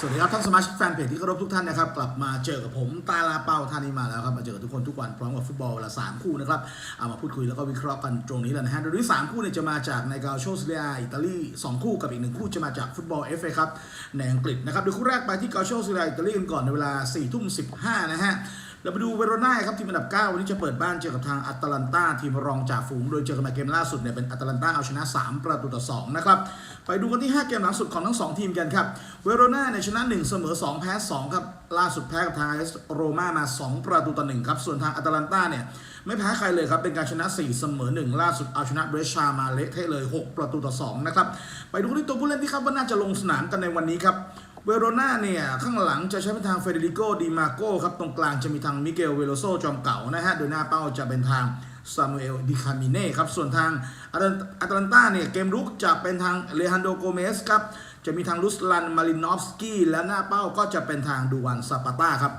สวัสดีครับท่านสมาชิกแฟนเพจที่เคารพทุกท่านนะครับกลับมาเจอกับผมตาลาเป้าท่านนี้มาแล้วครับมาเจอกับทุกคนทุกวันพร้อมกับฟุตบอลเวลาสามคู่นะครับเอามาพูดคุยแล้วก็วิเคราะห์กันตรงนี้แหละนะฮะโดยที่สามคู่เนี่ยจะมาจากในกาโชสเลียอิตาลีสองคู่กับอีกหนึ่งคู่จะมาจากฟุตบอลเอฟเอครับในอังกฤษนะครับโดยคู่แรกไปที่กาโชสเลียอิตาลีกันก่อนในเวลา4ี่ทุ่มสิบห้านะฮะ เราไปดูเวโรนาครับทีมอันดับ 9 วันนี้จะเปิดบ้านเจอกับทางอัตแลนตาทีมรองจ่าฝูง โดยเจอกันมาเกมล่าสุดเนี่ยเป็นอัตแลนตาเอาชนะ 3 ประตูต่อ2นะครับไปดูกันที่ 5 เกมหลังสุดของทั้ง 2 ทีมกันครับเวโรนาเนี่ยชนะ 1 เสมอ 2 แพ้2ครับล่าสุดแพ้กับทางเอสโรมามา 2 ประตูต่อ1ครับส่วนทางอัตแลนตาเนี่ยไม่แพ้ใครเลยครับเป็นการชนะ 4 เสมอ 1 ล่าสุดเอาชนะเบรชามาเละเทะเลย 6 ประตูต่อ2นะครับไปดูที่ตัวผู้เล่นที่คาดว่าน่าจะลงสนามกันในวันนี้ครับ เวโรนาเนี่ยข้างหลังจะใช้เป็นทางเฟเดริโกดีมาโกครับตรงกลางจะมีทางมิเกลเวโลโซจอมเก่านะฮะโดยหน้าเป้าจะเป็นทางซามูเอลดิคามิเน่ครับส่วนทางอัตแลนตาเนี่ยเกมรุกจะเป็นทางเลฮันโดโกเมสครับจะมีทางลุสลันมารินอฟสกี้และหน้าเป้าก็จะเป็นทางดูวันซาปาต้าครับ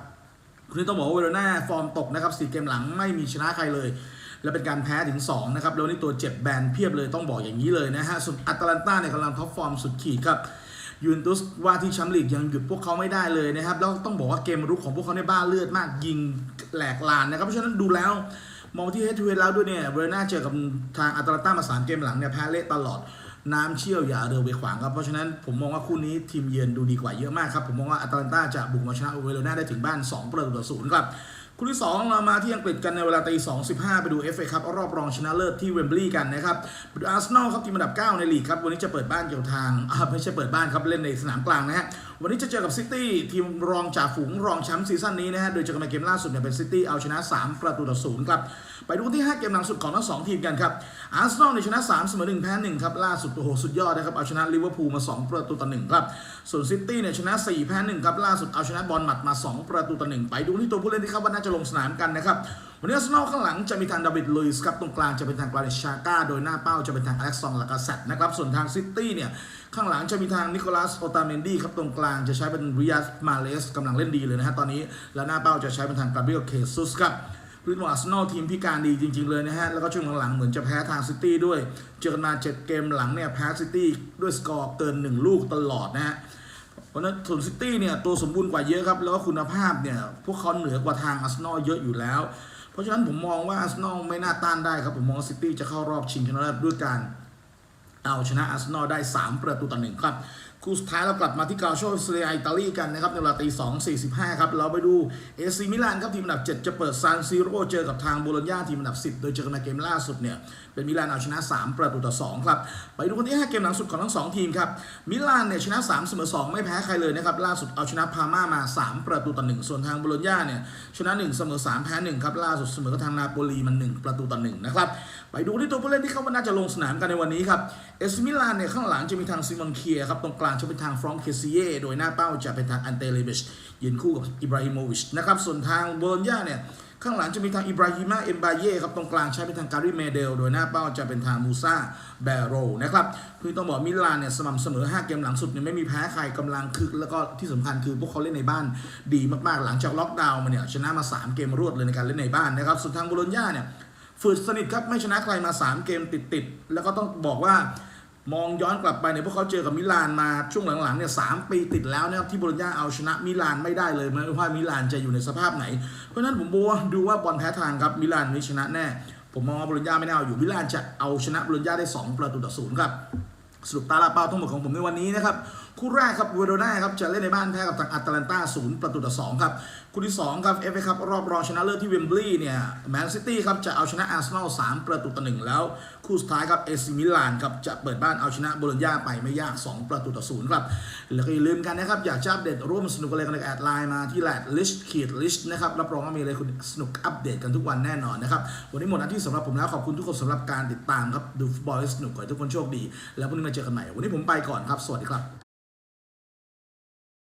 คุณนี่ต้องบอกว่าเวโรนาฟอร์มตกนะครับสี่เกมหลังไม่มีชนะใครเลยและเป็นการแพ้ถึง 2 นะครับ แล้วนี่ตัวเจ็บแบนเพียบเลยต้องบอกอย่างนี้เลยนะฮะส่วนอัตแลนตาเนี่ยกำลังท็อปฟอร์มสุดขีดครับ ยูเวนตุสว่าที่แชมป์ลีกยังหยุดพวกเขาไม่ได้เลยนะครับ แล้วต้องบอกว่าเกมรุกของพวกเขาในยบ้าเลือดมากยิงแหลกลานนะครับ เพราะฉะนั้นดูแล้วมองที่เฮดทูเฮดแล้วด้วยเนี่ยเวอร์นาเจอกับทางอัตแลนตามาสามเกมหลังเนี่ยแพ้เละตลอดน้ำเชี่ยวอย่าเรือไปขวางครับ เพราะฉะนั้นผมมองว่าคู่นี้ทีมเยือนดูดีกว่าเยอะมากครับ ผมมองว่าอัตแลนตาจะบุกมาชนะเวโรนาได้ถึงบ้าน 2 ประตูต่อศูนย์ครับ คู่ที่2เรามาที่อังกฤษกันในเวลาตีสองสิบห้าไปดู FA ครับรอบรองชนะเลิศที่เวมบลีย์กันนะครับอาร์เซนอลครับทีมอันดับ 9 ในลีกครับวันนี้จะเปิดบ้านเกี่ยวทางไม่ใช่เปิดบ้านครับเล่นในสนามกลางนะฮะ วันนี้จะเจอกับซิตี้ทีมรองจ่าฝูงรองแชมป์ซีซั่นนี้นะฮะ โดยจอกันในเกมล่าสุดเนี่ยเป็นซิตี้เอาชนะ 3 ประตูต่อศูนย์ครับ ไปดูที่ 5 เกมหลังสุดของทั้งสองทีมกันครับ อาร์เซนอลเนี่ยชนะ 3 เสมอ 1 แพ้ 1 ครับ ล่าสุดโอ้โหสุดยอดนะครับ เอาชนะลิเวอร์พูลมา 2 ประตูต่อ1ครับ ส่วนซิตี้เนี่ยชนะ 4 แพ้ 1 ครับ ล่าสุดเอาชนะบอลหมัดมา 2 ประตูต่อ1ไปดูที่ตัวผู้เล่นที่คาดว่าน่าจะลงสนามกันนะครับ วันนี้อาร์เซนอลข้างหลังจะมีทางดาวิดลุยส์ครับตรงกลางจะเป็นทางกรานิชชาก้าโดยหน้าเป้าจะเป็นทางอเล็กซอนลากาเซตนะครับส่วนทางซิตี้เนี่ยข้างหลังจะมีทางนิโคลัสโอตาเมนดีครับตรงกลางจะใช้เป็นริยัสมาเลสกำลังเล่นดีเลยนะฮะตอนนี้และหน้าเป้าจะใช้เป็นทางกราเบรียลเคซุสครับพื้นอาร์เซนอลทีมพิการดีจริง ๆเลยนะฮะ แล้วก็ช่วงหลังๆเหมือนจะแพ้ทางซิตี้ด้วย เจอกันมา7เกมหลังเนี่ยแพ้ซิตี้ด้วยสกอร์เกิน 1 ลูกตลอดนะฮะ เพราะนั้นส่วนซิตี้เนี่ยตัวสมบูรณ์กว่าเยอะครับ แล้วก็คุณภาพเนี่ยพวกเขาเหนือกว่าทางอาร์เซนอลเยอะอยู่แล้ว ราะฉะนั้นผมมองว่าอาร์เซนอลไม่น่าต้านได้ครับ ผมมองซิตี้จะเข้ารอบชิงชนะเลิศด้วยการเอาชนะอาร์เซนอลได้ 3 ประตูต่อหนึ่งครับ คู่สุดท้ายเรากลับมาที่กาโชเซียอิตาลีกันนะครับในเวลาตี2 45ครับ เราไปดูเอซีมิลานครับทีมอันดับ7จะเปิดซานซิโร่เจอกับทางโบโลญญาทีมอันดับ10โดยเจอกันในเกมล่าสุดเนี่ย เป็นมิลานเอาชนะ3ประตูต่อ2ครับ ไปดูกันที่5เกมหลังสุดของทั้ง2ทีมครับมิลานเนี่ยชนะ3เสมอ2ไม่แพ้ใครเลยนะครับล่าสุดเอาชนะพาม่ามา3ประตูต่อ1ส่วนทางโบโลญญาเนี่ยชนะ1เสมอ3แพ้1ครับล่าสุดเสมอกับทางนาโปลีมัน1ประตูต่อ1นะครับไปดูที่ตัวผู้เล่นที่เขาว่าน่าจะลงสนามกันในวันนี้ครับเอสมิลานเนี่ยข้างหลังจะมีทางซิมอนเคียครับตรงกลางจะเป็นทางฟรองก์เคซิเย่โดยหน้าเป้าจะเป็นทางอันเตเลเบชยืนคู่กับอิบราฮิโมวิชนะครับส่วนทางโบโลญญาเนี่ยข้างหลังจะมีทางอิบราฮิมาเอมบาเย่ครับตรงกลางใช้เป็นทางการิเมเดล โดยหน้าเป้าจะเป็นทางมูซาแบโรนะครับคือต้องบอกมิลานเนี่ยสม่ำเสมอ 5 เกมหลังสุดเนี่ยไม่มีแพ้ใครกำลังคึก แล้วก็ที่สำคัญคือพวกเขาเล่นในบ้านดีมากๆ หลังจากล็อกดาวน์มาเนี่ยชนะมา 3 เกมรวดเลยในการเล่นในบ้านนะครับส่วนทางโบโลญญาเนี่ยฝืดสนิทครับไม่ชนะใครมา 3 เกมติดๆแล้วก็ต้องบอกว่า มองย้อนกลับไปเนี่ยพวกเขาเจอกับมิลานมาช่วงหลังๆเนี่ยสามปีติดแล้วนะครับที่โบโลญญาเอาชนะมิลานไม่ได้เลยไม่ว่ามิลานจะอยู่ในสภาพไหน เพราะฉะนั้นผมบอกว่าดูว่าบอลแพ้ทางครับมิลานนี้ชนะแน่ ผมมองว่าโบโลญญาไม่น่เอาอยู่มิลานจะเอาชนะโบโลญญาได้ 2 ประตูต่อศูนย์ครับ สรุปตาลาเปาทั้งหมดของผมในวันนี้นะครับ คู่แรกครับเวโรนาครับจะเล่นในบ้านแพ้กับทางอัตแลนตาศูนย์ประตูต่อสองครับ คู่ที่ 2 ครับเอฟเอครับรอบรองชนะเลิศที่เวมบลีย์เนี่ยแมนซิตี้ครับจะเอาชนะอาร์เซนอลสามประตูต่อหนึ่งแล้ว คู่สุดท้ายครับเอซิมิลานครับจะเปิดบ้านเอาชนะโบโลญญาไปไม่ยาก 2 ประตูต่อศูนย์ครับ แล้วก็อย่าลืมกันนะครับ อยากจะอัปเดตร่วมสนุกอะไรกันในแอดไลน์มาที่แลดลิชขีดลิชนะครับรับรองว่ามีอะไรคุณสนุกอัปเดตกันทุกวันแน่นอนนะครับวันนี้หมดหน้าที่สำหรับผมแล้วขอบคุณทุกคนสำหรับการติดตามครับดูฟุตบอลให้สนุกขอให้ทุกคนโชคดี แล้วพรุ่งนี้เจอกันใหม่ วันนี้ผมไปก่อนครับ สวัสดีครับ